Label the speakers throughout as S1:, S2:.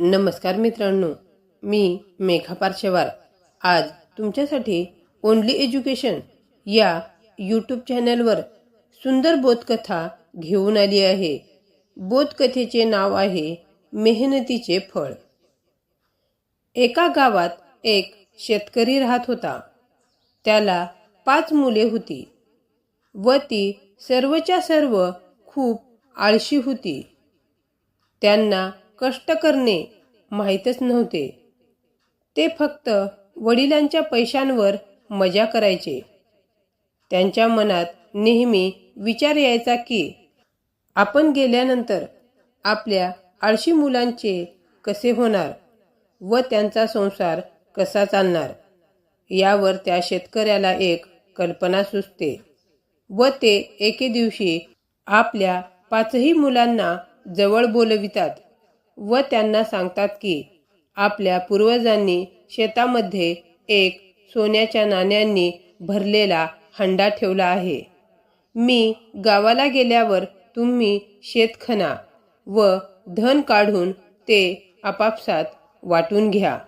S1: नमस्कार मित्रांनो मी मेघा पार्शेवार. आज तुमच्यासाठी ओनली एज्युकेशन या यूट्यूब चॅनलवर सुंदर बोधकथा घेऊन आली आहे. बोधकथेचे नाव आहे मेहनतीचे फळ. एका गावात एक शेतकरी राहत होता. त्याला पाच मुले होती व ती सर्वच्या सर्व खूप आळशी होती. त्यांना कष्ट करणे माहीतच नव्हते. ते फक्त वडिलांच्या पैशांवर मजा करायचे. त्यांच्या मनात नेहमी विचार यायचा की आपण गेल्यानंतर आपल्या आळशी मुलांचे कसे होणार व त्यांचा संसार कसा चालणार यावर त्या शेतकऱ्याला एक कल्पना सुचते व ते एके दिवशी आपल्या पाचही मुलांना जवळ बोलवितात. व त्यांना सांगतात की आपल्या पूर्वजांनी शेतामध्ये एक सोन्याच्या नाण्यांनी भरलेला हंडा ठेवला आहे. मी गावाला गेल्यावर तुम्ही शेत खणा व धन काढून ते आपापसात वाटून घ्या.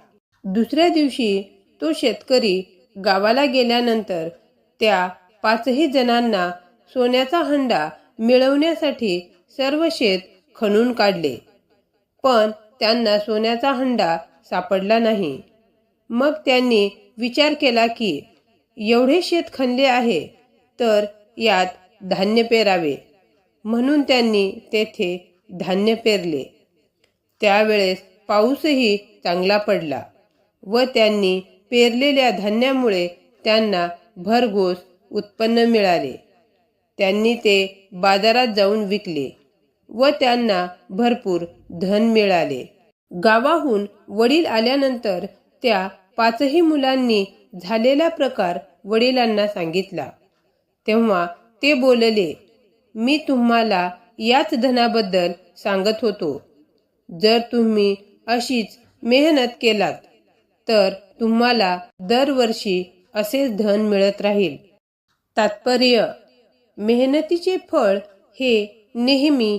S1: दुसऱ्या दिवशी तो शेतकरी गावाला गेल्यानंतर त्या पाचही जणांना सोन्याचा हंडा मिळवण्यासाठी सर्व शेत खणून काढले. पण त्यांना सोन्याचा हंडा सापडला नाही. मग त्यांनी विचार केला की एवढे शेत खणले आहे तर यात धान्य पेरावे. म्हणून त्यांनी तेथे धान्य पेरले. त्यावेळेस पाऊसही चांगला पडला व त्यांनी पेरलेल्या धान्यामुळे त्यांना भरघोस उत्पन्न मिळाले. त्यांनी ते बाजारात जाऊन विकले. व त्यांना भरपूर धन मिळाले. गावाहून वडील आल्यानंतर त्या पाचही मुलांनी झालेला प्रकार वडिलांना सांगितला. तेव्हा ते बोलले मी तुम्हाला याच धनाबद्दल सांगत होतो. जर तुम्ही अशीच मेहनत केलात तर तुम्हाला दरवर्षी असेच धन मिळत राहील. तात्पर्य मेहनतीचे फळ हे नेहमी